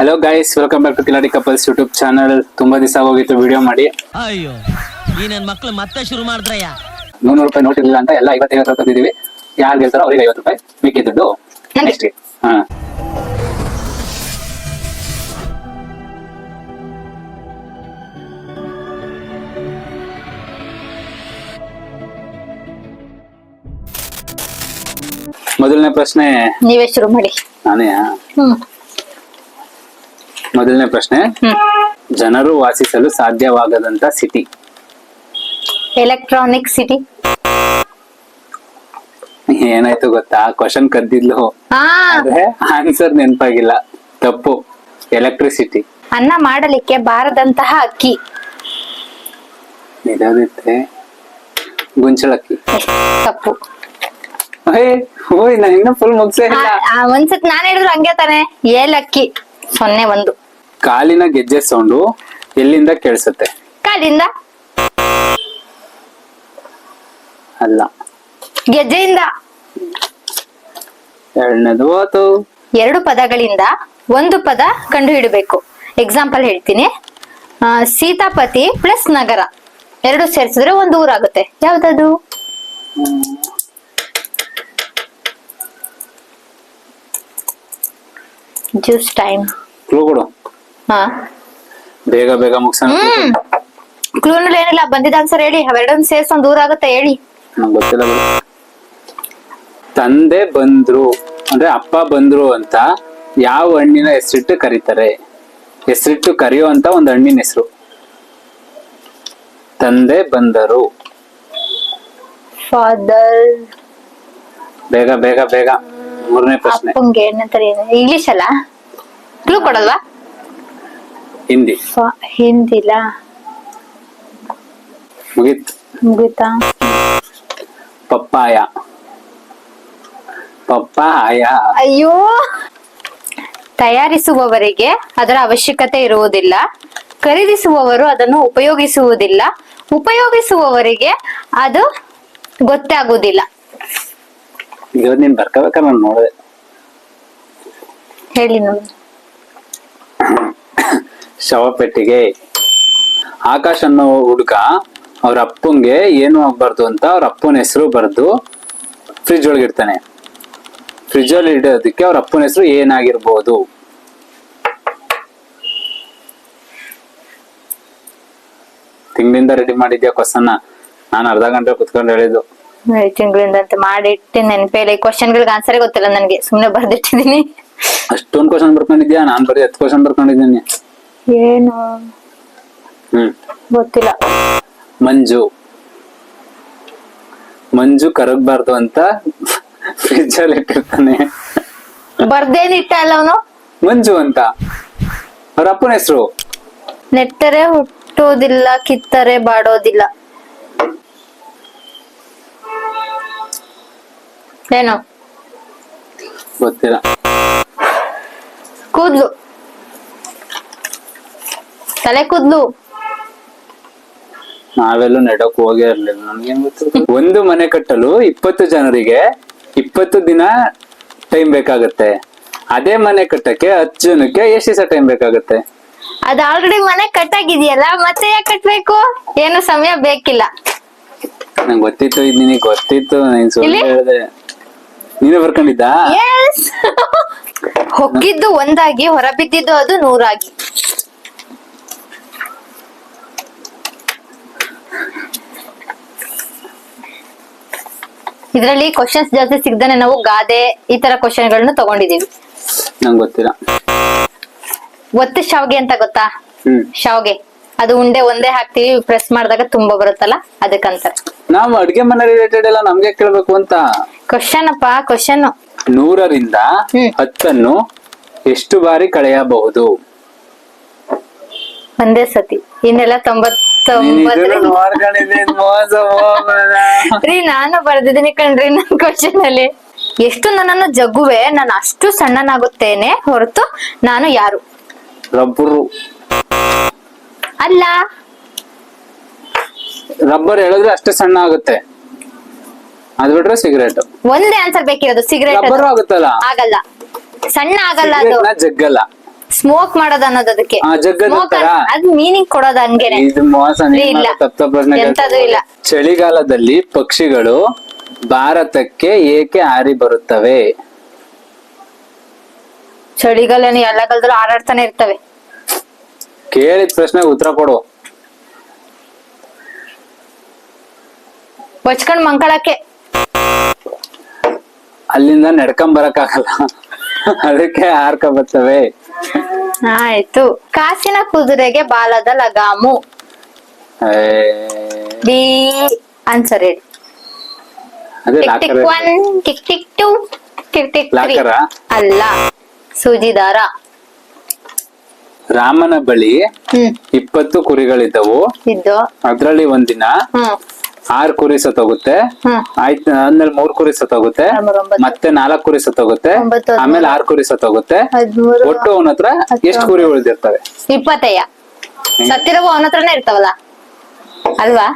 Hello guys welcome back to Kiladi couples YouTube channel ತುಂಬಾ ದಿವಸ ಹೋಗಿತ್ತು ವಿಡಿಯೋ ಮಾಡಿ. ಅಯ್ಯೋ ಈ ನನ್ನ ಮಕ್ಳು ಮತ್ತೆ ಶುರು ಮಾಡಿದ್ರಯ್ಯ? ನೂರು ರೂಪಾಯಿ ನೋಟ್ ಇಲ್ಲ ಅಂತ ಎಲ್ಲ ಐವತ್ತೈವತ್ತು ರೂಪಾಯಿ ತಂದಿದ್ದೀವಿ ಯಾರು ಗೆಲ್ತಾರೋ ಅವ್ರಿಗೆ ಐವತ್ತು ರೂಪಾಯಿ ಮಿಕ್ಕಿದ್ದು ನೆಕ್ಸ್ಟ್ ಹಾ. ಮೊದಲನೇ ಪ್ರಶ್ನೆ. ನೀವೇ ಶುರು ಮಾಡಿ. ನಾನೇ ಹ್ಮ್. ಮೊದಲನೇ ಪ್ರಶ್ನೆ. ಜನರು ವಾಸಿಸಲು ಸಾಧ್ಯವಾಗದಂತ ಸಿಟಿ. ಎಲೆಕ್ಟ್ರಾನಿಕ್ ಸಿಟಿ ಏನಾಯ್ತು ಗೊತ್ತಾ? ಕ್ವಶನ್ ಕದ್ದಿದ್ಲು. ಆದ್ರೆ ಆನ್ಸರ್ ನೆನಪಾಗಿಲ್ಲ. ತಪ್ಪು. ಎಲೆಕ್ಟ್ರಿಸಿಟಿ ಅನ್ನ ಮಾಡಲಿಕ್ಕೆ ಬಾರದಂತಹ ಅಕ್ಕಿ. ಇದಾಗುತ್ತೆ ಗುಂಚಳಕ್ಕಿ. ತಪ್ಪು. ಓಯ್ ನಾನು ಇನ್ನೂ ಫುಲ್ ಮುಗಿಸೇ ಇಲ್ಲ. ಒಂದ್ಸತ್ ನಾನ್ ಹೇಳಿದ್ರು ಹಂಗೆ ತಾನೆ. ಏಲಕ್ಕಿ. ಸೊನ್ನೆ ಒಂದು. ಕಾಲಿನ ಗೆಜ್ಜೆ ಸೌಂಡು ಎಲ್ಲಿಂದ ಕೇಳಿಸುತ್ತೆ? ಕಾಲಿಂದ. ಅಲ್ಲ. ಗೆಜ್ಜೆಯಿಂದ. ಎರಡನೇದು ಹೋತು. ಎರಡು ಪದಗಳಿಂದ ಒಂದು ಪದ ಕಂಡು ಹಿಡಬೇಕು ಎಕ್ಸಾಂಪಲ್ ಹೇಳ್ತೀನಿ. ಆ, ಸೀತಾಪತಿ ಪ್ಲಸ್ ನಗರ. ಎರಡು ಸೇರಿಸಿದ್ರೆ ಒಂದು ಊರಾಗುತ್ತೆ. ಯಾವ್ದದು? ಜ್ಯೂಸ್ ಟೈಮ್ ಕ್ಲೂ ಕೊಡು. ಹಾ ಬೇಗ ಬೇಗ ಮುಗ್ಸೋಣ. ಹ್ಮ್. ಕ್ಲೂನಲ್ಲಿ ಏನಿಲ್ಲ ಬಂದಿದ್ದ ಆನ್ಸರ್ ಹೇಳಿ. ಅವೆರಡನ್ನ ಸೇರ್ಸಿ ದೂರ ಆಗುತ್ತೆ ಹೇಳಿ. ನಂಗೆ ಗೊತ್ತಿಲ್ಲ ಬಿಡು. ತಂದೆ ಬಂದ್ರು ಅಂದ್ರೆ ಅಪ್ಪ ಬಂದ್ರು ಅಂತ ಯಾವ ಹಣ್ಣಿನ ಹೆಸರಿಟ್ಟು ಕರೀತಾರೆ? ಹೆಸರಿಟ್ಟು ಕರೆಯೋ ಅಂತ ಒಂದು ಹಣ್ಣಿನ ಹೆಸರು. ತಂದೆ ಬಂದರು. ಫಾದರ್ ಬೇಗ ಬೇಗ ಬೇಗ. ಮೂರನೇ ಪ್ರಶ್ನೆ. ಅಪ್ಪಂಗೆ ಏನಂತಾರೆ ಇಂಗ್ಲಿಷ್ ಅಲ್ಲ? ಕ್ಲೂ ಕೊಡಲ್ವಾ? ಹಿಂದಿ. ಹಿಂದಿಲ್ಲ ಮುಗೀತ್. ಮುಗಿತಾ? ಪಪ್ಪಾಯ. ಪಪ್ಪಾಯ. ಅಯ್ಯೋ! ತಯಾರಿಸುವವರಿಗೆ ಅದರ ಅವಶ್ಯಕತೆ ಇರುವುದಿಲ್ಲ. ಖರೀದಿಸುವವರು ಅದನ್ನು ಉಪಯೋಗಿಸುವುದಿಲ್ಲ. ಉಪಯೋಗಿಸುವವರಿಗೆ ಅದು ಗೊತ್ತಾಗುವುದಿಲ್ಲ. ನೀನ್ ಬರ್ಕೋಬೇಕಾದ್ರೆ ನಾನು ನೋಡಿದೆ. ಹೇಳಿ ನೋಡಿ. ಶವಪೆಟ್ಟಿಗೆ. ಆಕಾಶ್ ಅನ್ನೋ ಹುಡುಗ ಅವ್ರ ಅಪ್ಪಂಗೆ ಏನು ಆಗ್ಬಾರ್ದು ಅಂತ ಅವ್ರ ಅಪ್ಪನ ಹೆಸರು ಬರೆದು ಫ್ರಿಜ್ ಒಳಗೆ ಇಡ್ತಾನೆ. ಫ್ರಿಜ್ ಅಲ್ಲಿ ಇಡೋದಕ್ಕೆ ಅವ್ರ ಅಪ್ಪನ ಹೆಸರು ಏನಾಗಿರ್ಬೋದು? ತಿಂಗಳಿಂದ ರೆಡಿ ಮಾಡಿದ್ಯಾ ಕ್ವಶನ್ ನಾನು ಅರ್ಧ ಗಂಟೆ ಕುತ್ಕೊಂಡು ಹೇಳಿದ್ದು. ತಿಂಗಳಿಂದ ಅಂತ ಮಾಡಿಟ್ಟು ನೆನಪೇ ಇಲ್ಲ. ಕ್ವಶನ್ಗಳಿಗೆ ಆನ್ಸರ್ ಗೊತ್ತಿಲ್ಲ ನನಗೆ. ಸುಮ್ಮನೆ ಬರ್ದಿಟ್ಟಿದ್ದೀನಿ. ಅಷ್ಟೊಂದು ಕ್ವಶನ್ ಬರ್ಕೊಂಡಿದ್ಯಾ? ನಾನು ಬರೀ ಹತ್ತು ಕ್ವಶನ್ ಬರ್ಕೊಂಡಿದ್ದೀನಿ. ಏನು? ಹ್ಮ್. ಗೊತ್ತಿಲ್ಲ. ಮಂಜು. ಮಂಜು ಕರಗಬಾರ್ದು ಅಂತ ಫ್ರಿಜ್ ಅಲ್ಲಿ ಇಟ್ಟಿರ್ತಾನೆ ಬರ್ದೇನಿಟ್ಟ ಅಲ್ಲ ಅವನು? ಮಂಜು ಅಂತ. ಅವ್ರ ಅಪ್ಪನ ಹೆಸರು? ನೆಟ್ಟರೆ ಹುಟ್ಟೋದಿಲ್ಲ ಕಿತ್ತರೆ ಬಾಡೋದಿಲ್ಲ. ಏನು? ಗೊತ್ತಿಲ್ಲ. ಕೂದ್ಲು. ತಲೆ ಕೂದ್ಲು? ನಾವೆಲ್ಲೂ ನೆಡಕ್ ಹೋಗೇ ಇರ್ಲಿಲ್ಲ. ನನ್ಗೇನ್ ಗೊತ್ತಿಲ್ಲ ಒಂದು ಮನೆ ಕಟ್ಟಲು ಇಪ್ಪತ್ತು ಜನರಿಗೆ ಇಪ್ಪತ್ತು ದಿನ ಟೈಮ್ ಬೇಕಾಗತ್ತೆ. ಅದೇ ಮನೆ ಕಟ್ಟಕ್ಕೆ ಹತ್ತು ಜನಕ್ಕೆ ಎಷ್ಟು ದಿವಸ ಟೈಮ್ ಬೇಕಾಗತ್ತೆ? ಅದ್ ಆಲ್ರೆಡಿ ಮನೆ ಕಟ್ಟಾಗಿದೆಯಲ್ಲ ಮತ್ತೆ ಯಾಕೆ ಕಟ್ಬೇಕು? ಏನು ಸಮಯ ಬೇಕಿಲ್ಲ. ನಂಗೆ ಗೊತ್ತಿತ್ತು ಇದು ನಿನಗೆ ಗೊತ್ತಿತ್ತು ನೀನ್ ಸುಳ್ಳು ಇಲ್ಲಿ? ಹೇಳ್ದೆ. ನೀನೇ ಬರ್ಕೊಂಡಿದ್ದ? ಎಸ್ ಹೊಕ್ಕಿದ್ದು ಒಂದಾಗಿ ಹೊರಬಿದ್ದಿದ್ದು ಅದು ನೂರಾಗಿ. ಇದರಲ್ಲಿ ಕ್ವಶನ್ಸ್ ಜಾಸ್ತಿ ಸಿಗ್ದಾನೆ ನಾವು ಗಾದೆ ಈ ತರ ಕ್ವಶನ್ಗಳನ್ನ ತಗೊಂಡಿದೀವಿ. ನಂಗೆ ಗೊತ್ತಿಲ್ಲ. ಒತ್ತು ಶಾವ್ಗೆ ಅಂತ ಗೊತ್ತಾ? ಹ್ಮ್. ಶಾವ್ಗೆ. ಅದು ಉಂಡೆ ಒಂದೇ ಹಾಕ್ತಿವಿ ಪ್ರೆಸ್ ಮಾಡಿದಾಗ ತುಂಬಾ ಬರುತ್ತಲ್ಲ ಅದಕ್ಕಂತ ನಾವು ಅಡ್ಗೆ ಮನೆ ರಿಲೇಟೆಡ್ ಎಲ್ಲ ನಮ್ಗೆ ಕೇಳ್ಬೇಕು ಅಂತ. ಕ್ವಶನ್ ಅಪ್ಪ ಕ್ವಶನ್ ನೂರರಿಂದ ಹ್ಮ್. ಹತ್ತನ್ನು ಎಷ್ಟು ಬಾರಿ ಕಳೆಯಬಹುದು? ಒಂದೇ ಸತಿ. ಇನ್ನೆಲ್ಲ ತೊಂಬತ್ತೊಂಬತ್ತರಿಂದ ರೀ ನಾನು ಬರ್ದಿದ್ದೀನಿ ಕಣ್ರಿ ನನ್ ಕ್ವಶನ್ ಅಲ್ಲಿ. ಎಷ್ಟು ನನ್ನನ್ನು ಜಗ್ಗುವೆ ನಾನು ಅಷ್ಟು ಸಣ್ಣನಾಗುತ್ತೇನೆ ಹೊರತು ನಾನು ಯಾರು? ರಬ್ಬರು. ಅಲ್ಲ. ರಬ್ಬರ್ ಹೇಳಿದ್ರೆ ಅಷ್ಟೇ ಸಣ್ಣ ಆಗುತ್ತೆ ಅದ್ ಬಿಟ್ರೆ ಸಿಗರೇಟ್ ಒಂದೇ ಆನ್ಸರ್ ಬೇಕಿರೋದು ಸಿಗರೇಟ್ ರಬ್ಬರು ಆಗುತ್ತಲ್ಲ? ಆಗಲ್ಲ. ಸಣ್ಣ ಆಗಲ್ಲ ಅದು. ಜಗ್ಗಲ್ಲ. ಸ್ಮೋಕ್ ಮಾಡೋದು ಅನ್ನೋದು ಅದಕ್ಕೆ ಆ, ಜಗ್ಗದ Smoke ತರ? ಅನ್- ಅದ್ ಮೀನಿಂಗ್ ಕೊಡೋದು ಹಂಗೇನೆ ಇದು ಮೋಸ ನೀನ್ ಇಲ್ಲ. ಮಾಡೋ ತಪ್ಪ ತಪ್ಪು ಪ್ರಶ್ನೆ ಎಂತದೂ ಇಲ್ಲ. ಇದ್ದೀಯ. ಚಳಿಗಾಲದಲ್ಲಿ ಪಕ್ಷಿಗಳು ಭಾರತಕ್ಕೆ ಏಕೆ ಹಾರಿ ಬರುತ್ತವೆ ಚಳಿಗಾಲ ಎಲ್ಲ ಕಾಲದಲ್ಲೂ ಹಾರಾಡ್ತಾನೆ ಇರ್ತವೆ ಕೇಳಿದ ಪ್ರಶ್ನೆಗೆ ಉತ್ತರ ಕೊಡು ಬಚ್ಕೊಂಡ್ ಮಂಕಳಕ್ಕೆ ಅಲ್ಲಿಂದ ನಡ್ಕೊಂಡ್ ಬರಕ್ಕಾಗಲ್ಲ ಅದಕ್ಕೆ ಹಾರ್ಕ ಬರ್ತವೆ ಆಯ್ತು. ಕಾಸಿನ ಕುದುರೆಗೆ ಬಾಲದ ಲಗಾಮು. ಬಿ. ಆನ್ಸರ್ ಹೇಳಿ. Tick tick one tick tick two tick tick three ಅಲ್ಲ. ಸೂಜಿದಾರ. ರಾಮನ ಬಳಿ ಇಪ್ಪತ್ತು ಕುರಿಗಳಿದ್ದವು. ಇದ್ದು. ಅದ್ರಲ್ಲಿ ಒಂದಿನ ಆರ್ ಕುರಿ ಸತ್ತೋಗುತ್ತೆ. ಆಯ್ತು ಆದ್ಮೇಲೆ ಮೂರ್ ಕುರಿ ಸತ್ತೋಗುತ್ತೆ. ಮತ್ತೆ ನಾಲ್ಕು ಕುರಿ ಸತ್ತೋಗುತ್ತೆ ಆಮೇಲೆ ಆರ್ ಕುರಿ ಸತ್ತೋಗುತ್ತೆ ಒಟ್ಟು ಅವನ ಹತ್ರ ಎಷ್ಟು ಕುರಿ ಉಳಿದಿರ್ತವೆ? ಇಪ್ಪತ್ತಯ್ಯ. ಸತ್ತಿರೋ ಅವನ ಹತ್ರನೇ ಇರ್ತಾವಲ್ಲ? ಅಲ್ವಾ?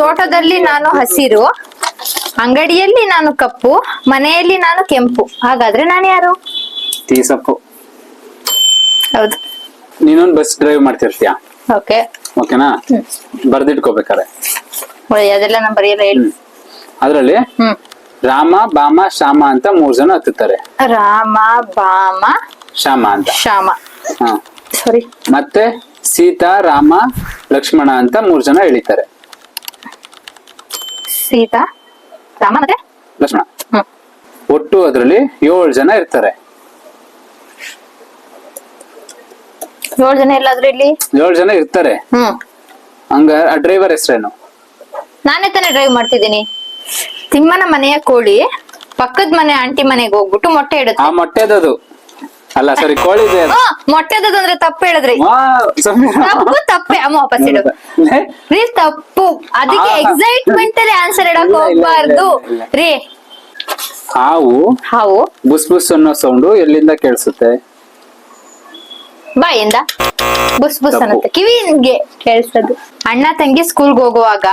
ತೋಟದಲ್ಲಿ ನಾನು ಹಸಿರು. ಅಂಗಡಿಯಲ್ಲಿ ನಾನು ಕಪ್ಪು. ಮನೆಯಲ್ಲಿ ನಾನು ಕೆಂಪು. ಹಾಗಾದ್ರೆ ನಾನು ಯಾರು? ತೀಸಪ್ಪು. ಹೌದು. ನೀನೊಂದು ಬಸ್ ಡ್ರೈವ್ ಮಾಡ್ತಿರ್ತೀಯ? ಓಕೆ. ಓಕೆನಾ? ಬರ್ದಿಟ್ಕೋಬೇಕಾರೆ ಅದೆಲ್ಲ ನಾನು ಬರೆಯಲ್ಲ ಹೇಳಿ. ಅದ್ರಲ್ಲಿ ಹ್ಮ್. ರಾಮ ಬಾಮ ಶ್ಯಾಮ ಅಂತ ಮೂರ್ ಜನ ಹತ್ತುತ್ತಾರೆ ರಾಮ ಬಾಮ ಶ್ಯಾಮ ಅಂತ. ಶ್ಯಾಮ. ಹ. ಸಾರಿ ಮತ್ತೆ ಸೀತಾ ರಾಮ ಲಕ್ಷ್ಮಣ ಅಂತ ಮೂರ್ ಜನ ಇಳಿತಾರೆ. ಸೀತಾ ರಾಮ ಮತ್ತೆ? ಲಕ್ಷ್ಮಣ. ಒಟ್ಟು ಅದ್ರಲ್ಲಿ ಏಳು ಜನ ಇರ್ತಾರೆ. ಏಳು ಜನ ಎಲ್ಲಾದ್ರೂ ಇಲ್ಲಿ ಏಳು ಜನ ಇರ್ತಾರೆ. ಹ್ಮ್. ಹಂಗ ಆ ಡ್ರೈವರ್ ಹೆಸರೇನು? ನಾನೇ ತಾನೇ ಡ್ರೈವ್ ಮಾಡ್ತಿದ್ದೀನಿ. ತಿಮ್ಮನ ಮನೆಯ ಕೋಳಿ ಪಕ್ಕದ ಮನೆ ಆಂಟಿ ಮನೆಗೆ ಹೋಗ್ಬಿಟ್ಟು ಮೊಟ್ಟೆ ಇಡುತ್ತೆ. ಆ ಮೊಟ್ಟೆದದು. ಅಲ್ಲ ಸರಿ ಕೋಳಿದೆ ಅದು. ಆ, ಮೊಟ್ಟೆದದು ಅಂದ್ರೆ ತಪ್ಪು ಹೇಳಿದ್ರಿ. ವಾ, ಸಮೀರ. ತಪ್ಪು ತಪ್ಪೆ. ಅಮ್ಮ ವಾಪಸ್ ಇಡು. ಲೇ, ರೀ ತಪ್ಪು. ಅದಕ್ಕೆ ಆ. ಎಕ್ಸೈಟ್ಮೆಂಟ್ ಅಲ್ಲಿ ಆನ್ಸರ್ ಇಡಕ್ ಇಲ್ಲ, ಇಲ್ಲ, ಹೋಗ್ಬಾರ್ದು. ಇಲ್ಲ. ರೀ. ಹಾವು ಹಾವು. ಬುಸ್ ಬುಸ್ ಅನ್ನೋ ಸೌಂಡು ಎಲ್ಲಿಂದ ಕೇಳಿಸುತ್ತೆ? ಬಾಯಿಂದ ಬುಸ್ ಬುಸ್ ಕಿವಿ ಅನ್ನತ್ತೆ. ಕಿವಿಗೆ ಕೇಳಿಸೋದು. ಅಣ್ಣ ತಂಗಿ ಸ್ಕೂಲ್ಗೆ ಹೋಗುವಾಗ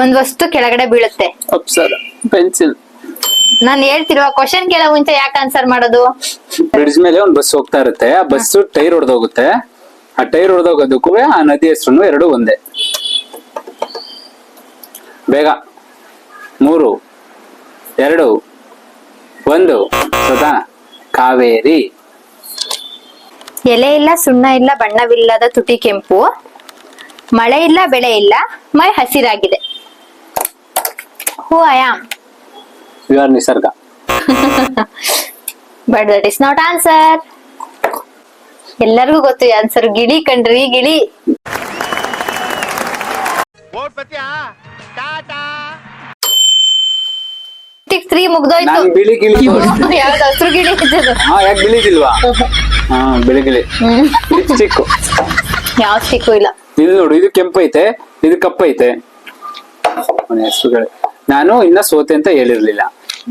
ಒಂದ್ ವಸ್ತು ಕೆಳಗಡೆ ಬೀಳುತ್ತೆ. ಅಪ್ಸರ ಪೆನ್ಸಿಲ್. ನಾನು ಹೇಳ್ತಿರುವ ಕ್ವಶನ್ ಕೇಳೋ ಮುಂಚೆ ಯಾಕೆ ಆನ್ಸರ್ ಮಾಡೋದು? ಬ್ರಿಡ್ಜ್ ಮೇಲೆ ಒಂದ್ ಬಸ್ ಹೋಗ್ತಾ ಇರುತ್ತೆ. ಆ ಬಸ್ ಟೈರ್ ಹೊಡೆದೋಗುತ್ತೆ ಆ ಟೈರ್ ಹೊಡೆದೋಗೋದಕ್ಕೂ ಆ ನದಿ ಹೆಸರು ಎರಡು ಒಂದೇ. ಬೇಗ. ಮೂರು ಎರಡು ಒಂದು. ಸದಾ ಕಾವೇರಿ. ಎಲೆ ಇಲ್ಲ ಸುಣ್ಣ ಇಲ್ಲ ಬಣ್ಣವಿಲ್ಲದ ತುಟಿ ಕೆಂಪು. ಮಳೆ ಇಲ್ಲ ಬೆಳೆ ಇಲ್ಲ ಮೈ ಹಸಿರಾಗಿದೆ. Who I am you are Nisarga. But that is not answer ಎಲ್ಲರಿಗೂ ಗೊತ್ತು ಆನ್ಸರ್ ಗಿಳಿ ಕಂಡ್ರಿ ಗಿಳಿ. ತ್ರೀ ಮುಗ್ದೋಯ್ತು. ನಾನ್ ಬಿಳಿ ಗಿಳಿ ತೋರಿಸ್ತೀನಿ. ಯಾವ್ದು ಹಸ್ರು ಗಿಳಿ ಇದ್ದದು ಹಾ ಯಾಕೆ ಬಿಳಿಗಿಲ್ವಾ? ಹಾ ಬಿಳಿ ಗಿಳಿ ಲಿಪ್ಸ್ಟಿಕ್ ಯಾವ ಸ್ಟಿಕ್ಕು ಇಲ್ಲ. ಇದು ನೋಡು ಇದು ಕೆಂಪು ಐತೆ ಇದು ಕಪ್ಪೈತೆ. ಐತೆ ಅವನ ಹೆಸರುಗಳು. ನಾನು ಇನ್ನ ಸೋತೆ ಅಂತ ಹೇಳಿರ್ಲಿಲ್ಲ.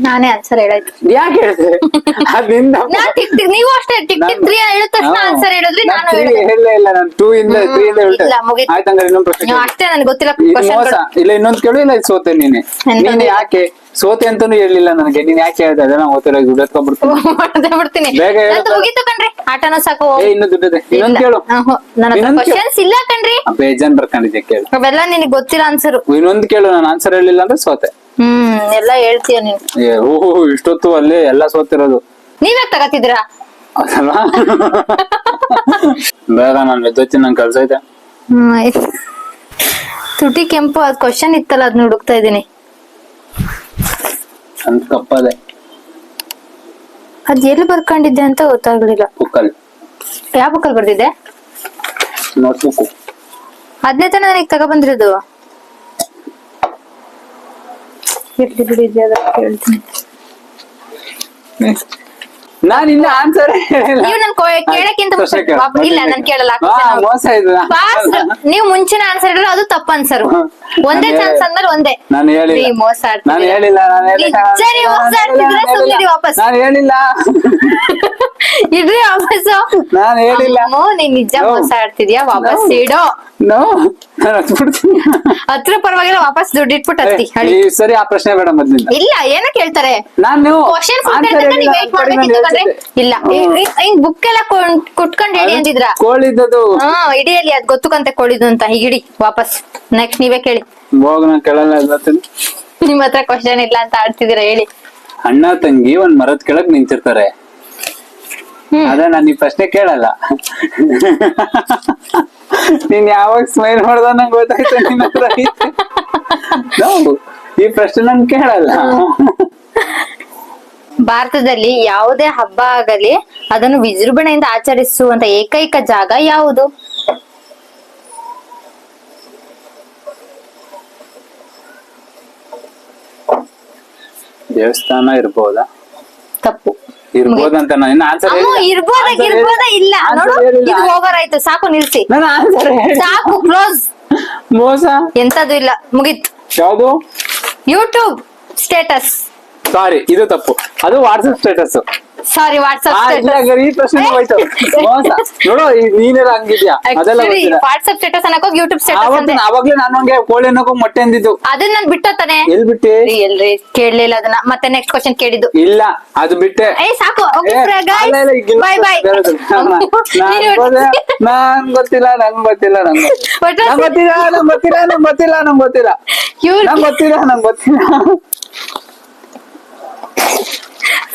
ನಾನೇ ಆನ್ಸರ್ ಹೇಳಾಯ್ತು. ಯಾಕೆ ಹೇಳಿದೆ? ಟಿಕ್ ಟಿಕ್ ನೀವು ಅಷ್ಟೇ ಟಿಕ್ ಟಿಕ್ ತ್ರೀ ಹೇಳಿದ ತಕ್ಷಣ ಆನ್ಸರ್ ಹೇಳಿದ್ರಿ ನಾನು ಹೇಳಿದೆ. ಹೇಳಲೇ ಇಲ್ಲ ನಾನು ಟೂ ಇಂದ ತ್ರೀ ಇಂದ ಹೇಳ್ತೆ ಇಲ್ಲ, ಮುಗೀತು. ಆಯ್ತು ಹಂಗಾರೆ ಇನ್ನೊಂದು ಪ್ರಶ್ನೆ ನೀವು ಕೇಳು. ಅಷ್ಟೇ ನನ್ಗೆ ಗೊತ್ತಿಲ್ಲ ಇದು ಕ್ವಶನ್ ಮೋಸ. ಇಲ್ಲ ಇನ್ನೊಂದು ಕೇಳು ಇಲ್ಲ ಇದು ಸೋತೆ ನೀನು ಯಾಕೆ? ಸೋತೆ ಅಂತಾನು ಹೇಳಿಲ್ಲ ನನಗೆ. ನೀನ್ ಯಾಕೆ ಹೇಳ್ದೆ? ಅದನ್ನ ಓದ್ತಿರೋ ದುಡ್ಡು ಎತ್ಕೊಂಡ್ಬಿಡ್ತೀನಿ. ಬಿಡ್ತೀನಿ. ಬೇಗ ಹೇಳು. ನಂದು ಮುಗೀತು ಕಣ್ರಿ. ಆಟನ ಸಾಕು. ಏ ಇನ್ನು ದುಡ್ಡಿದೆ ಇನ್ನೊಂದು ಕೇಳು. ನನ್ನ ಹತ್ರ ಇನ್ನೊಂದ್ ಕೇಳು. ಕ್ವಶನ್ಸ್ ಇಲ್ಲ ಕಣ್ರಿ. ಆ, ಬೇಜಾನ್ ಬರ್ಕೊಂಡಿದ್ದೆ ಕೇಳು. ಅವೆಲ್ಲ ನಿನಗೆ ಗೊತ್ತಿಲ್ಲ ಆನ್ಸರ್ ಇನ್ನೊಂದ್ ಕೇಳು. ನಾನು ಆನ್ಸರ್ ಹೇಳಿಲ್ಲ ಅಂದ್ರೆ ಸೋತೆ. ಹ್ಮ್ ಎಲ್ಲ ಹೇಳ್ತೀಯ ನೀನ್. ಏ, ಓಹೋ ಇಷ್ಟೊತ್ತು ಅಲ್ಲೇ ಎಲ್ಲ ಸೋತಿರೋದು. ನೀವ್ಯಾಕ್ ತಗತಿದ್ದೀರಾ? ಹೌದಲ್ವಾ ಬೇಗ ನಾನು ಎದ್ದೊತ್ತೀನಿ ನಂಗೆ ಕೆಲ್ಸ ಐತೆ ಹ್ಮ್ ಆಯ್ತ್. ತುಟಿ ಕೆಂಪು ಅದ್ ಕ್ವಶನ್ ಇತ್ತಲ್ಲ ಅದ್ನ ಹುಡುಕ್ತಾ ಇದೀನಿ ಅಂತ ಕಪ್ಪದೆ ಅದ್ ಎಲ್ಲಿ ಬರ್ಕೊಂಡಿದ್ದೆ ಅಂತ ಗೊತ್ತಾಗ್ಲಿಲ್ಲ. ಬುಕ್ಕಲ್ಲಿ. ಯಾವ ಬುಕ್ಕಲ್ಲಿ ಬರ್ದಿದೆ ನೋಟ್ಬುಕ್ ಅದ್ನೇ ತಾನೇ ನನಗೆ ತಗೊಬಂದಿರೋದು. ಇರ್ಲಿ ಬಿಡಿ ಇದೆ ಕೇಳ್ತೀನಿ. ನಾನು ಇನ್ನ ಆನ್ಸರ್ ನೀವು ನನ್ ಕೇಳಕ್ಕಿಂತ ಮುಂಚೆ ಇಲ್ಲ ನಾನು ಕೇಳಲ್ಲ ಮೋಸ ಇದು. ನೀವು ಮುಂಚಿನ ಆನ್ಸರ್ ಹೇಳಿದ್ರೆ ಅದು ತಪ್ಪ ಆನ್ಸರ್ ಒಂದೇ ಚಾನ್ಸ್ ಅಂದ್ಮೇಲೆ ಒಂದೇ. ನಾನು ಹೇಳಿ ಮೋಸ. ನಾನು ಹೇಳಿಲ್ಲ ನಾನು ನೀವು ಮೋಸ ಆಡ್ತಿದ್ರೆ ಸುಮ್ಮನೆ ವಾಪಸ್. ನಾನು ಹೇಳಿಲ್ಲ. ಇಡ್ರಿ ವಾಪಸ್. ನಾನು ಹೇಳಿಲ್ಲ. ಅಮ್ಮೋ, ನೀನ್ ನಿಜ ಮೋಸ ಆಡ್ತಿದ್ಯಾ? ವಾಪಸ್. ಇಡೋ. ನೋ ಹತ್ರ ಪರವಾಗಿಲ್ಲ ವಾಪಸ್ ದುಡ್ಡು ಇಟ್ಬಿಟ್ಟು ಹತ್ತಿ ಸರಿ ಆ ಪ್ರಶ್ನೆ ಬೇಡ ಮೊದ್ಲಿಂದ. ಇಲ್ಲ ಏನಕ್ಕೆ ಹೇಳ್ತಾರೆ? ನಾನು ನೀವು ಕ್ವಶನ್ answer ನೀವ್ ವೇಟ್ ಮಾಡ್ಬೇಕಿತ್ತು ಇಲ್ಲ. ಹಿಂಗ್ ಬುಕ್ ಎಲ್ಲ ಕೊಂಡ್- ಕುಟ್ಕೊಂಡ್ ಹೇಳಿ ಅಂದಿದ್ರ? ಕೋಳಿದ್ದದು. ಹಾ ಇಡಿಯಲ್ಲಿ ಅದ್ ಗೊತ್ತುಕಂತೆ ಕೋಳಿದ್ದು ಅಂತ. ಹೀಗಿಡಿ ವಾಪಸ್. ನೆಕ್ಸ್ಟ್ ನೀವೇ ಕೇಳಿ. ಹೋಗ ಕೇಳಲ್ಲ ಇವತ್ತಿನ ನಿಮ್ ಹತ್ರ ಕ್ವಶನ್ ಇಲ್ಲ ಅಂತ ಆಡ್ತಿದೀರ ಹೇಳಿ. ಅಣ್ಣ ತಂಗಿ ಒಂದ್ ಮರದ ಕೆಳಗ್ ನಿಂತಿರ್ತಾರೆ. ಅದೇ ನಾನು ಈ ಪ್ರಶ್ನೆ ಕೇಳಲ್ಲ. ನೀನ್ ಯಾವಾಗ ಸ್ಮೈಲ್ ಮಾಡ್ದ ನಂಗೆ ಗೊತ್ತಾಯ್ತು ನಿನ್ನ ಹತ್ರ ಐತೆ. No, ಈ ಪ್ರಶ್ನೆ ನನ್ ಕೇಳಲ್ಲ. ಭಾರತದಲ್ಲಿ ಯಾವುದೇ ಹಬ್ಬ ಆಗಲಿ ಅದನ್ನು ವಿಜೃಂಭಣೆಯಿಂದ ಆಚರಿಸುವಂತ ಏಕೈಕ ಜಾಗ ಯಾವುದು? ದೇವಸ್ಥಾನ ಇರ್ಬೋದಾ? ತಪ್ಪು. ಇರ್ಬೋದಂತ ನಾನು ಆನ್ಸರ್ ಇರ್ಬೋದ ಇರ್ಬೋದ ಇಲ್ಲ. ನೋಡು ಇದು ಓವರ್ ಆಯ್ತು. ಸಾಕು ನಿಲ್ಸಿ. ನಾನು ಆನ್ಸರ್ ಸಾಕು ಕ್ಲೋಸ್ ಮೋಸ? ಎಂತದು ಇಲ್ಲ. ಮುಗೀತು. ಯಾವುದು? ಯೂಟ್ಯೂಬ್ ಸ್ಟೇಟಸ್ ಸಾರಿ ಇದು ತಪ್ಪು. ಅದು WhatsApp status sorry WhatsApp status ಈ ಪ್ರಶ್ನೆ ಹೋಯ್ತು. ಮೋಸ. ನೋಡು ನೀನೇ ನೀನೆಲ್ಲ ಹಂಗಿದ್ಯಾ? ಅದೆಲ್ಲ ವಾಟ್ಸ್ಆಪ್ ಸ್ಟೇಟಸ್ ಅನ್ನಕೋ ಯೂಟ್ಯೂಬ್ ಸ್ಟೇಟಸ್ ಅವಾಗ್ಲೇ ನಾನು ಹಂಗೆ ಕೋಳಿ ಅನ್ನಕೋ ಮೊಟ್ಟೆ ಅಂದಿದ್ದು. ಅದನ್ನ ಬಿಟ್ಟ ತಾನೆ ಎಲ್ ಬಿಟ್ಟೆ? ಎಲ್ರಿ ಕೇಳಲಿಲ್ಲ ಅದನ್ನ. ಮತ್ತೆ ನೆಕ್ಸ್ಟ್ ಕ್ವಶನ್ ಕೇಳಿದ್ದು. ಇಲ್ಲ ಅದು ಬಿಟ್ಟೆ. ಏ ಸಾಕು. ಓಕೆ ಗಾಯ್ಸ್ ಬಾಯ್ ಬೇರೆ ನಾನ್ ಗೊತ್ತಿಲ್ಲ, ನಾನ್ ಗೊತ್ತಿಲ್ಲ ನಂಗ್ ಗೊತ್ತಿಲ್ಲ ನಂಗ್ ಗೊತ್ತಿಲ್ಲ ನಂಗ್ ಗೊತ್ತಿಲ್ಲ. ನಂಗ್ ಗೊತ್ತಿಲ್ಲ ನಂಗ್ ಗೊತ್ತಿಲ್ಲ ನಂಗ್ ಗೊತ್ತಿಲ್ಲ. ನಂಗ್ ಗೊತ್ತಿಲ್ಲ ನಂಗ್ ಗೊತ್ತಿಲ್ಲ.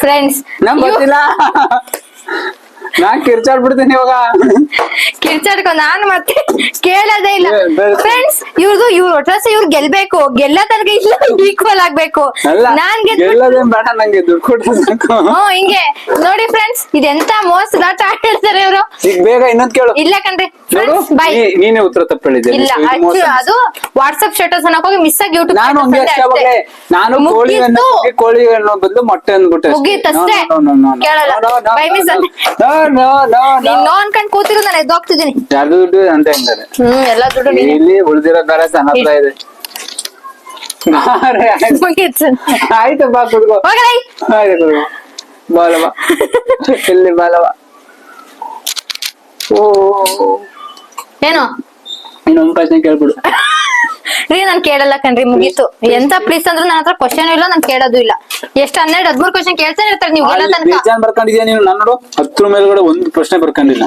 ಫ್ರೆಂಡ್ಸ್ ನಂಗ್ ಗೊತ್ತಿಲ್ಲ. ನಾನ್ ಕಿರ್ಚಾಡ್ಬಿಡ್ತೀನಿ ಇವಾಗ. ಕಿರ್ಚಾಡ್ಕೊ ನಾನು ಮತ್ತೆ ಕೇಳೋದೇ ಇಲ್ಲ. ಫ್ರೆಂಡ್ಸ್ ಇವ್ರದು ಇವ್ರ ಒಟ್ರಾಸ ಇವ್ರು ಗೆಲ್ಬೇಕು. ಗೆಲ್ಲ ತನಕ ಇಲ್ಲ ಈಕ್ವಲ್ ಆಗ್ಬೇಕು. ನಾನ್ ಗೆಲ್ಲೋದೇನ್ ಬೇಡ ನಂಗೆ ದುಡ್ಡು ಹ್ಮ್ ಹಿಂಗೆ. ನೋಡಿ ಫ್ರೆಂಡ್ಸ್ ಇದೆಂತ ಮೋಸದಾಟ ಆಡ್ತಾರೆ ಇವ್ರು. ಈಗ ಬೇಗ ಇನ್ನೊಂದ್ ಕೇಳು. ಇಲ್ಲ ಕಣ್ರಿ. ಫ್ರೆಂಡ್ಸ್ ನೀ- ನೀನೇ ಉತ್ತರ ತಪ್ಪು ಹೇಳಿದ್ದೆ ಇಲ್ಲ ಇದು ಅದು ವಾಟ್ಸ್ಆಪ್ ಸ್ಟೇಟಸ್ ಅನ್ನಕ್ ಹೋಗಿ ಮಿಸ್ ಆಗಿ ಯೂಟ್ಯೂಬ್ ನಾನು ಹಂಗೆ ಅಷ್ಟೇ ನಾನು ಕೋಳಿ ಅನ್ನೋ ಕೋಳಿ ಅನ್ನೋ ಬದಲು ಮೊಟ್ಟೆ ಅಂದ್ಬಿಟ್ಟೆ ಮುಗೀತಷ್ಟೇ. ಕೇಳಲ್ಲ. ಬೈ ಮಿಸ್ ಅಂತ. ನೀನ್ ನೋ ಅನ್ಕೊಂಡ್ ಕೂತಿರೋ ನಾನು ಎದ್ದೋಗ್ತಿದ್ದೀನಿ ದುಡ್ಡು ಅಂತ ಹೆಂಗಾರೆ ಹ್ಮ್ ಎಲ್ಲಾ ದುಡ್ಡು ನೀನೆ. ಇಲ್ಲಿ ಉಳ್ದಿರೋ ಬೇರೆ ಸಣ್ಣ ಇದೆ. ಬಾರೆ, ಆಯ್ತು. ಮುಗೀತು ಆಯ್ತು ಬಾ ಕುಡ್ಕೋ ಹೋಗಲೇ ಆಯ್ತು ಕುಡ್ಕೋ ಬಾಲವ ಇಲ್ಲಿ ಬಾಲವ ಓ. ಏನು? ಇನ್ನೊಂದು ಪ್ರಶ್ನೆ ಕೇಳ್ಬಿಡು. ರೀ ನಾನ್ ಕೇಳಲ್ಲ ಕಣ್ರಿ ಮುಗೀತು. ಎಂತ ಪ್ಲೀಸ್ ಅಂದ್ರು ನನ್ನ ಹತ್ರ ಕ್ವಶನ್ ಇಲ್ಲ ನಾನ್ ಕೇಳೋದು ಇಲ್ಲ. ಎಷ್ಟ್ ಹನ್ನೆರಡು ಹದ್ಮೂರು ಕ್ವಶನ್ ಕೇಳ್ತಾನೆ ಇರ್ತಾರೆ ನೀವು ಗೆಲ್ಲ ತನಕ. ಬೇಜಾನ್ ಬರ್ಕೊಂಡಿದ್ಯಾ ನೀನು? ನಾನು ನೋಡು ಹತ್ರ ಮೇಲ್ಗಡೆ ಒಂದು ಪ್ರಶ್ನೆ ಬರ್ಕೊಂಡಿಲ್ಲ.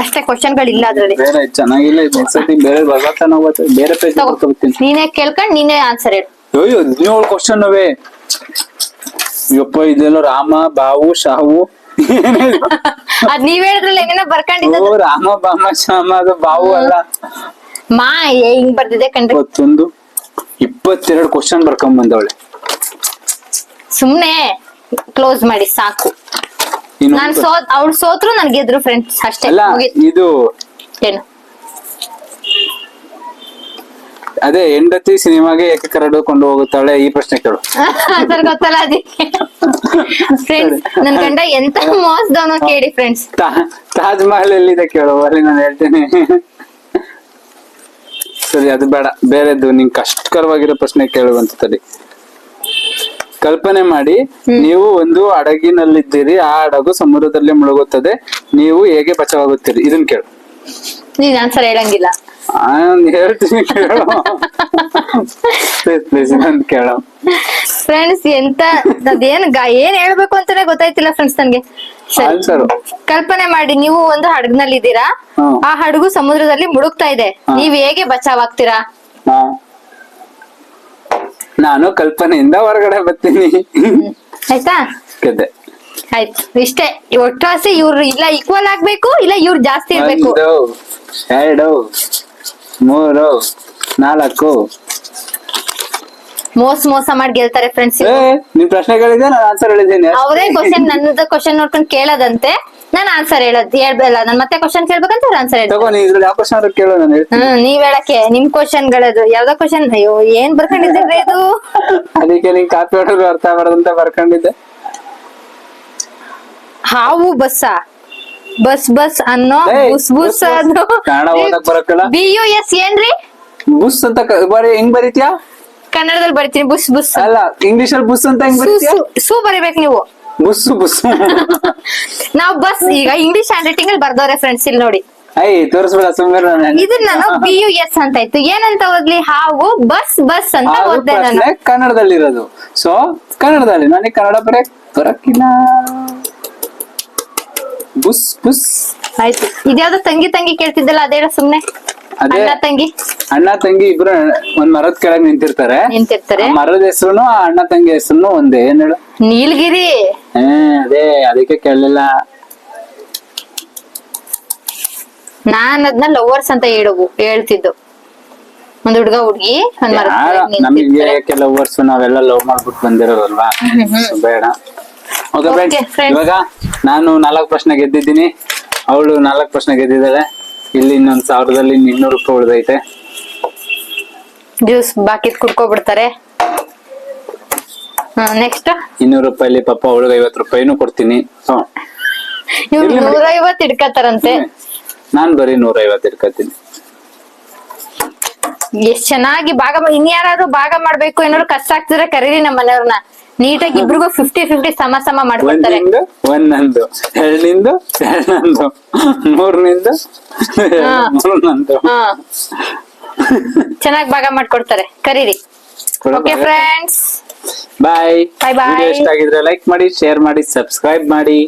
ಅಷ್ಟೇ ಕ್ವಶನ್ಗಳಿಲ್ಲ ಅದ್ರಲ್ಲಿ. ಬೇರೆ ಚೆನ್ನಾಗಿಲ್ಲ ಇದು ಒಂದ್ಸತಿ ಬೇರೆ ಬರ್ಬಾರ್ತಾನ ಹೋಗುತ್ತೆ ಬೇರೆ ಪೇಜ್ ನೀನೇ ಕೇಳ್ಕೊಂಡ್ ನೀನೇ ಆನ್ಸರ್ ಹೇಳು. ಅಯ್ಯೋ ಹದಿನೇಳು ಕ್ವಶನ್ ಅವೇ ಯಪ್ಪ ಇದೆಲ್ಲ ರಾಮ ಬಾವು ಶಾವು? ಅದ್ ನೀವ್ ಹೇಳಿದ್ರಲ್ಲ ಏನೇನೋ ಬರ್ಕೊಂಡಿದ್ದ ರಾಮ ಬಾಮ ಶಾಮ ಅದು ಬಾವು ಅಲ್ಲ. ಮಾ ಹಿಂಗ್ ಬರ್ದಿದೆ ಕಣ್ರಿ. ಇಪ್ಪತ್ತೊಂದು ಇಪ್ಪತ್ತೆರಡು ಕ್ವಶನ್ ಬರ್ಕೊಂಡ್ ಬಂದವಳೆ. ಸುಮ್ನೆ ಕ್ಲೋಸ್ ಮಾಡಿ ಸಾಕು. ಇನ್ನು ನಾನ್ ಸೋತ್ ಅವ್ಳು ಸೋತ್ರು ನನ್ ಗೆದ್ರು ಫ್ರೆಂಡ್ಸ್ ಅಷ್ಟೇ. ಅಲ್ಲ ಮುಗೀತು. ಇದು ಏನು? ಅದೇ ಹೆಂಡತಿ ಸಿನಿಮಾಗೆ ಏಕೆ ಕರೆದುಕೊಂಡು ಹೋಗುತ್ತಾಳೆ ಈ ಪ್ರಶ್ನೆ ಕೇಳು. ಆನ್ಸರ್ ಗೊತ್ತಲ್ಲ ಅದಕ್ಕೆ. ಫ್ರೆಂಡ್ಸ್ ನನ್ ಗಂಡ ಎಂತ ಮೋಸದವನು ಕೇಳಿ ಫ್ರೆಂಡ್ಸ್ ತಾ- ತಾಜ್ ಮಹಲ್ ಎಲ್ಲಿದೆ ಕೇಳು ಅಲ್ಲಿ ನಾನು ಹೇಳ್ತೀನಿ. ಸರಿ ಅದು ಬೇಡ. ಬೇರೆದ್ದು ನಿಂಗೆ ಕಷ್ಟಕರವಾಗಿರೋ ಪ್ರಶ್ನೆ ಕೇಳುವಂತ ತಡಿ ಕಲ್ಪನೆ ಮಾಡಿ ನೀವು ಒಂದು ಹಡಗಿನಲ್ಲಿದ್ದೀರಿ ಆ ಹಡಗು ಸಮುದ್ರದಲ್ಲಿ ಮುಳುಗುತ್ತದೆ ನೀವು ಹೇಗೆ ಬಚಾವಾಗುತ್ತೀರಿ? ಇದನ್ ಕೇಳು. ನೀನ್ ಆನ್ಸರ್ ಹೇಳಂಗಿಲ್ಲ. ಹೇಳ್ತೀನಿ ಕೇಳು. ಫ್ರೆಂಡ್ಸ್ ಎಂತ ಅದೇನ್ ಏನ್ ಹೇಳ್ಬೇಕು ಅಂತಾನೆ ಗೊತ್ತಾಯ್ತಿಲ್ಲ ಫ್ರೆಂಡ್ಸ್ ನನ್ಗೆ. ಕಲ್ಪನೆ ಮಾಡಿ ನೀವು ಒಂದು ಹಡಗ್ನಲ್ಲಿ ಇದ್ದೀರಾ ಆ ಹಡಗು ಸಮುದ್ರದಲ್ಲಿ ಮುಳುಗ್ತಾ ಇದೆ. ನೀವ್ ಹೇಗೆ ಬಚಾವ್ ಆಗ್ತೀರಾ ನಾನು ಕಲ್ಪನೆಯಿಂದ ಹೊರಗಡೆ ಬರ್ತೀನಿ. ಆಯ್ತಾ? ಆಯ್ತು. ಇಷ್ಟೇ. ಒಟ್ಟಾಸಿ ಇವ್ರು ಇಲ್ಲ ಈಕ್ವಲ್ ಆಗ್ಬೇಕು ಇಲ್ಲ ಇವ್ರು ಜಾಸ್ತಿ ಇರ್ಬೇಕು? ಮೂರು ನಾಲ್ಕು. ಮೋಸ ಮೋಸ ಮಾಡಿ ಗೆಲ್ತಾರೆ ಫ್ರೆಂಡ್ಸ್ ಏ ನಿನ್ ಪ್ರಶ್ನೆ ಕೇಳಿದ್ದೆ ನಾನು ಆನ್ಸರ್ ಹೇಳಿದ್ದೀನಿ. ಅವರೇ ಕ್ವಶನ್ ನನ್ನದ ಕ್ವಶನ್ ನೋಡ್ಕೊಂಡು ಕೇಳದಂತೆ ನಾನು ಆನ್ಸರ್ ಹೇಳದ್ ಹೇಳ್ಬೇಲ್ಲ ನಾನು ಮತ್ತೆ ಕ್ವಶನ್ ಕೇಳ್ಬೇಕಂತ ಆನ್ಸರ್ ಹೇಳಿ ತಗೋ ನೀ ಇದ್ರಲ್ಲಿ ಯಾವ ಕ್ವಶನ್ ಕೇಳು ನಾನು ಹೇಳ್ತೀನಿ. ಹ್ಮ್ ನೀವ್ ಹೇಳಕ್ಕೆ ನಿಮ್ ಕ್ವಶನ್ ಗಳದು ಯಾವ್ದೋ ಕ್ವಶನ್ ಅಯ್ಯೋ ಏನ್ ಬರ್ಕೊಂಡಿದ್ದೀರಿ ಇದು? ಅದಕ್ಕೆ ನೀನ್ ಕಾಪಿ ಅರ್ಥ ಮಾಡದಂತ ಬರ್ಕೊಂಡಿದ್ದೆ. ಹಾವು ಬಸ್ಸ? ಬಸ್ ಬಸ್ ಅನ್ನೋ ಏಯ್, ಬುಸ್ ಬುಸ್ ಬಸ್ ಬಸ್. ಅನ್ನೋ ಕನ್ನಡ ಓದಕ್ ಬರಕ್ಕಲ್ಲ? ಬಿ ಯು ಎಸ್ ಏನ್ರಿ? ಬುಸ್ ಅಂತ ಕ- ಬರೀ ಹೆಂಗ್ ಬರೀತ್ಯಾ? ಕನ್ನಡದಲ್ಲಿ ಬರಿತೀನಿ ಬುಸ್ ಬುಸ್. ಅಲ್ಲ ಇಂಗ್ಲಿಷ್ ಅಲ್ಲಿ ಬುಸ್ ಅಂತ ಹೆಂಗ್ ಸು ಬರೀತ್ಯಾ? ಸು- ಸು ಬರಿಬೇಕು ನೀವು. ಬುಸ್ ಬುಸ್. ನಾವ್ ಬಸ್ ಈಗ ಇಂಗ್ಲಿಷ್ ಹ್ಯಾಂಡ್ ರೈಟಿಂಗ್ ಅಲ್ಲಿ ಬರ್ದವ್ರೆ ಫ್ರೆಂಡ್ಸ್ ಇಲ್ಲಿ ನೋಡಿ. ಐ ತೋರಿಸ್ಬೇಡ ಸುಮ್ಮನೆ ಇದನ್ನ ನಾನು. ಬಿ ಯು ಎಸ್ ಅಂತ ಇತ್ತು ಏನಂತ ಓದ್ಲಿ? ಹಾವು ಬಸ್ ಬಸ್ ಅಂತ ಓದ್ದೆ ನಾನು. ಕನ್ನಡದಲ್ಲಿರೋದು. ಸೊ ಕನ್ನಡದಲ್ಲಿ ನನಗೆ ಕನ್ನಡ ಬರಕ್ ಬರಕ್ಕಿಲ್ಲ ಬುಸ್ ಬುಸ್. ಆಯ್ತು. ಇದ್ಯಾವ್ದು ತಂಗಿ ತಂಗಿ ಕೇಳ್ತಿದ್ದಲ್ಲ ಅದೇಳ ಸುಮ್ನೆ? ಅದೇ. ಅಣ್ಣ ತಂಗಿ? ಅಣ್ಣ ತಂಗಿ ಇಬ್ರು ಒಂದ್ ಮರದ ಕೆಳಗ್ ನಿಂತಿರ್ತಾರೆ. ನಿಂತಿರ್ತಾರೆ. ಆ ಮರದ ಹೆಸರು ಆ ಅಣ್ಣ ತಂಗಿ ಹೆಸರು ಒಂದೇ ಏನ್ ಹೇಳು? ನೀಲಗಿರಿ. ಹೇ ಅದೇ ಅದಕ್ಕೆ ಕೇಳಲಿಲ್ಲ. ನಾನ್ ಅದನ್ನ ಲವರ್ಸ್ ಅಂತ ಹೇಳುವು ಹೇಳ್ತಿದ್ದು. ಒಂದ್ ಹುಡ್ಗ ಹುಡ್ಗಿ ಒಂದ್ ಮರದ ಕೆಳಗ್ ನಮಗೆ ನಿಂತಿರ್ತಾರೆ. ಕೆಲವು ವರ್ಷ ನಾವೆಲ್ಲ ಲವ್ ಮಾಡ್ಬಿಟ್ಟು ಬಂದಿರೋದಲ್ವಾ? So ಬೇಡ. Okay, friends. ಇವಾಗ? ನಾನು ನಾಲ್ಕು ಪ್ರಶ್ನೆ ಗೆದ್ದಿದ್ದೀನಿ. ಅವಳು ನಾಲ್ಕು ಪ್ರಶ್ನೆ ಗೆದ್ದಿದ್ದಾಳೆ. ಇಲ್ಲಿ ಇನ್ನೊಂದ್ ಸಾವಿರದಲ್ಲಿ ಇನ್ನೂರು ರೂಪಾಯಿ ಉಳಿದೈತೆ. ಜ್ಯೂಸ್ ಬಾಕಿ ಕುಡ್ಕೊಬಿಡ್ತಾರೆ. ನೆಕ್ಸ್ಟ್ ಇನ್ನೂರು ರೂಪಾಯಿಲಿ ಪಾಪ ಅವಳಿಗೆ ಐವತ್ತು ರೂಪಾಯಿನೂ ಕೊಡ್ತೀನಿ. ಹ್ಮ್. ಇವ್ರು. ನೂರೈವತ್ ಇಡ್ಕತಾರಂತೆ ನಾನ್ ಬರೀ ನೂರ ಐವತ್ತು ಇಟ್ಕೊತೀನಿ ಎಷ್ಟ್ ಚೆನ್ನಾಗಿ ಭಾಗ ಮಾ- ಇನ್ಯಾರಾದ್ರೂ ಭಾಗ ಮಾಡ್ಬೇಕು ಏನಾದ್ರು ಕಷ್ಟ ಆಗ್ತಿದ್ರೆ ಕರೀರಿ ನಮ್ಮ ಮನೆಯವ್ರನ್ನ ನೀಟಾಗಿ ಇಬ್ರಿಗೂ ಫಿಫ್ಟಿ ಫಿಫ್ಟಿ ಸಮ ಸಮ ಮಾಡ್ಕೊಡ್ತಾರೆ ಒಂದಿಂದು ಒಂದೊಂದು. ಎರಡನಿಂದ ಎರಡನಂದು. ಮೂರನಂದು ಹಾ. ಚೆನ್ನಾಗಿ ಭಾಗ ಮಾಡ್ಕೊಡ್ತಾರೆ. ಕರೀರಿ. ಓಕೆ ಫ್ರೆಂಡ್ಸ್ ಬಾಯ್ ಬಾಯ್ ಬಾಯ್ ಇಷ್ಟ ಆಗಿದ್ರೆ ಲೈಕ್ ಮಾಡಿ ಶೇರ್ ಮಾಡಿ ಸಬ್ಸ್ಕ್ರೈಬ್ ಮಾಡಿ.